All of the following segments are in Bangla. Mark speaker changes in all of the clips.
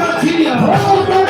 Speaker 1: Continue.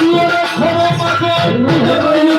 Speaker 1: দিয়ে রাখো মাকে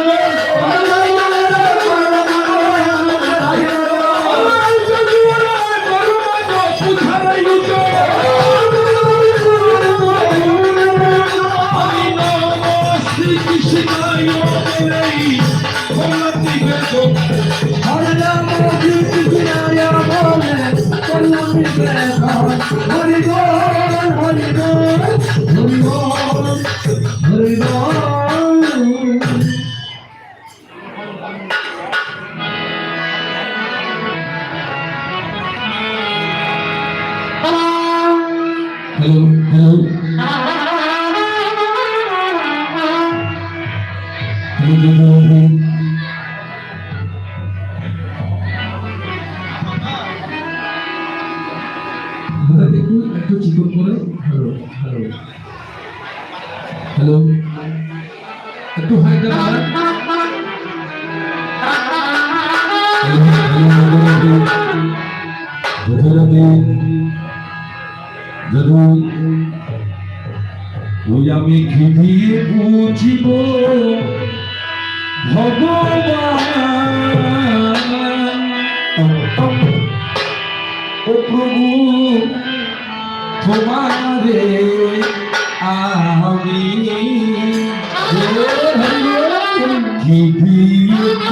Speaker 1: একটু হ্যালো একটু হাই যদি আমি ঘিভিয়ে বুঝিব ও প্রভু তোমারে আমি জীবিত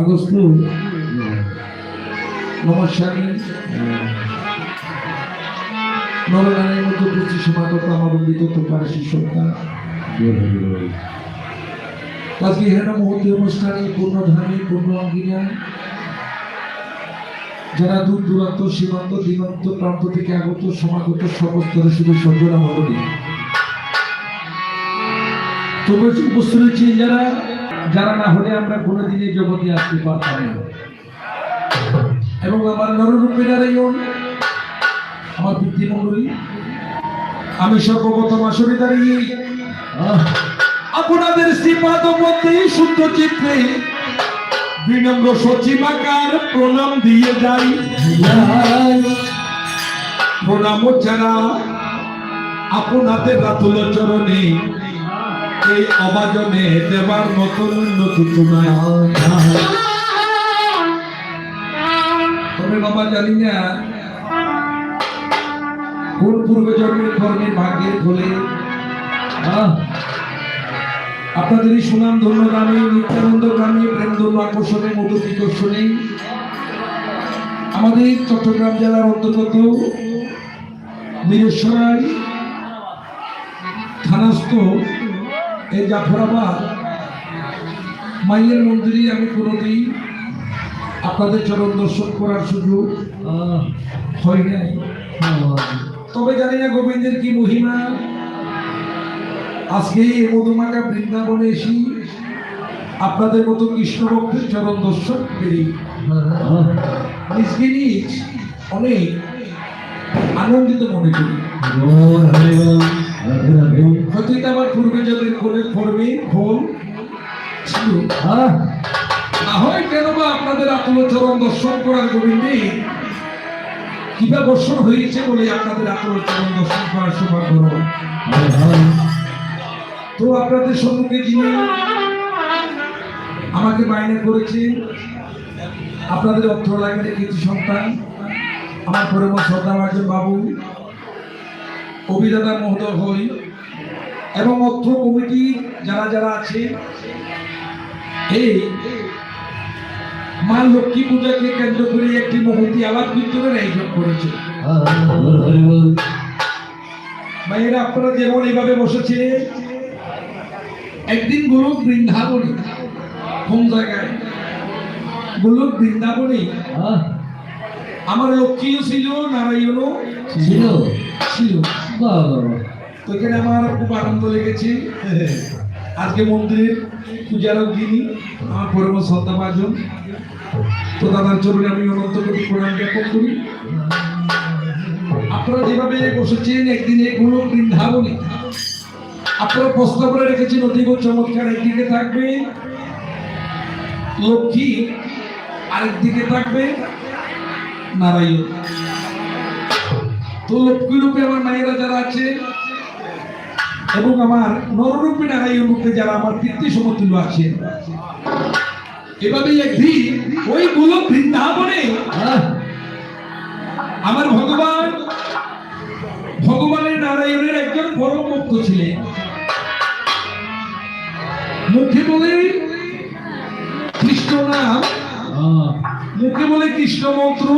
Speaker 1: আগস্ট নমস্কার নরনারায়ণ মধ্যে পুষ্টি সমাগত আমার অমৃত তো পারসী সন্তান আজকে হেন মুহূর্তে অনুষ্ঠানে পূর্ণধামী পূর্ণ অঙ্গিনা। যারা দূর দূরান্ত সীমান্ত দিগন্ত প্রান্ত থেকে আগত সমাগত সমস্তরে শুধু সর্বরা মরণী তবে উপস্থিত যারা যারা না হলে আমরা কোনোদিনই জগতে আসতে পারতাম না। এবং আমার নররূপেরারাইন আমার পিতৃমণ্ডলী, আমি সর্বপ্রথম আসরে দাঁড়িয়ে আপনাদের শ্রীপাদ মধ্যে শুদ্ধ চিত্রে বিনম্র সচিবাকার প্রণাম দিয়ে যাই। প্রণাম ছাড়া আপনাদের রাতুল চরণে। অবাজনে দেবার মতন বাবা জানি না, কোন ভাগ্যের ফলে আপনাদের সুনাম ধন্য গামী নিত্যানন্দ গামী প্রেম ধন্য আকর্ষণে, মধু বিকর্ষণে, আমাদের চট্টগ্রাম জেলার অন্তর্গত বীরেশ্বরাই থানাস্থ এই জাফরাবাদ মাইয়ের মন্দিরে আমি কোনোদিন আপনাদের চরণ দর্শন করার সুযোগ হয় নাই। তবে জানি না গোবিন্দের কি মহিমা। আজকে এই মধুমাকা বৃন্দাবনে এসি আপনাদের মতো কৃষ্ণ ভক্তের চরণ দর্শন পেরি নিজকে নিজ অনেক আনন্দিত মনে করি। হয়তো এটা আমার পূর্বে যাদের ফোনের ফর্মে ফোন ছিল না হয় কেন বা আপনাদের আত্মচরণ দর্শন করার গোবিন্দে? কিবা বর্ষণ হয়েছে বলে আপনাদের আত্মচরণ দর্শন করার সৌভাগ্য তো আপনাদের সম্মুখে যিনি আমাকে বায়না করেছে আপনাদের অর্থ লাইনের কিছু সন্তান। আমার পরম শ্রদ্ধাভাজন বাবু অভিদাতা মহোদয় হই এবং অর্থ কমিটি যারা যারা আছে এই মা লক্ষ্মী পূজাকে কেন্দ্র করে একটি মহতি আলাপ কীর্তনের আয়োজন করেছে। মায়েরা আপনারা যেমন এইভাবে বসেছে একদিন গোলক বৃন্দাবনী কোন জায়গায়? গোলক বৃন্দাবনী। আমার লক্ষ্মীও ছিল নারায়ণও
Speaker 2: ছিল।
Speaker 1: ছিল। তো এখানে আমার খুব আনন্দ লেগেছে। আজকে মন্দিরের পূজারও যিনি আমার পরম শ্রদ্ধা ভাজন তো দাদার চরণে আমি অনন্ত কোটি প্রণাম জ্ঞাপন করি। আপনারা যেভাবে বসেছেন, একদিনে গুলো বৃন্দাবনে, আপনারা করে রেখেছেন, অতীব চমৎকার একদিকে থাকবে। লক্ষ্মী আরেকদিকে থাকবে। নারায়ণ। তো লক্ষ্মী রূপে আমার মায়েরা যারা আছে এবং আমার নররূপী নারায়ণ রূপে যারা আমার পিতৃ সমতুল্য আছেন এভাবেই একদিন ওই গুলো বৃন্দাবনে আমার ভগবান ভগবানের নারায়ণের একজন পরম ভক্ত ছিলেন। মুখে বলে কৃষ্ণ নাম মুখে বলে কৃষ্ণ মন্ত্র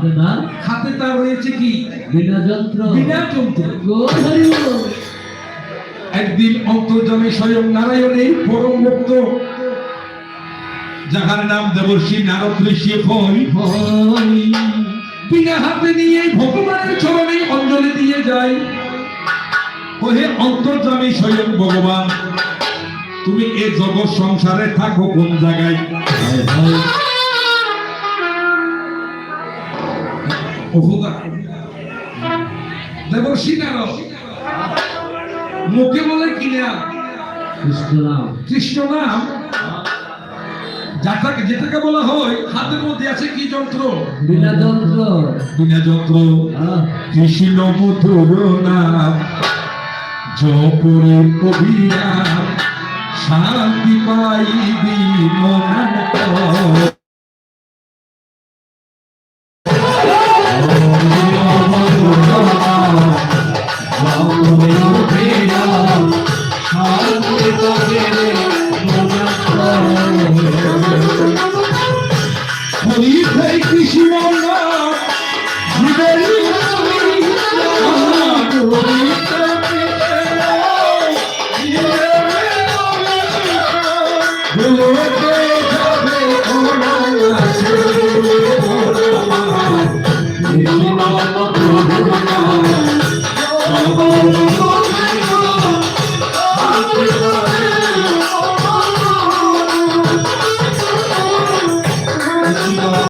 Speaker 2: হাতে
Speaker 1: হাতে তার রয়েছে কি?
Speaker 2: বিনা যন্ত্র।
Speaker 1: বিনা যন্ত্র। একদিন অন্তর্জমে স্বয়ং পরম ভক্ত যাহার নাম দেবর্ষী নারদ ঋষি হই বিনা হাতে নিয়ে ভগবানের চরণে অঞ্জলি দিয়ে যায় ওহে অন্তর্জামী স্বয়ং ভগবান তুমি এ জগৎ সংসারে থাকো কোন জায়গায়? মুখে বলে কিনা
Speaker 2: কৃষ্ণ নাম।
Speaker 1: যাটাকে যেটাকে বলা হয় হাতের মধ্যে আছে কি যন্ত্র
Speaker 2: বিনা যন্ত্র
Speaker 1: বিনা যন্ত্র কৃষ্ণ মধুর নাম জপরে কবিরা শান্তি পাইবি মন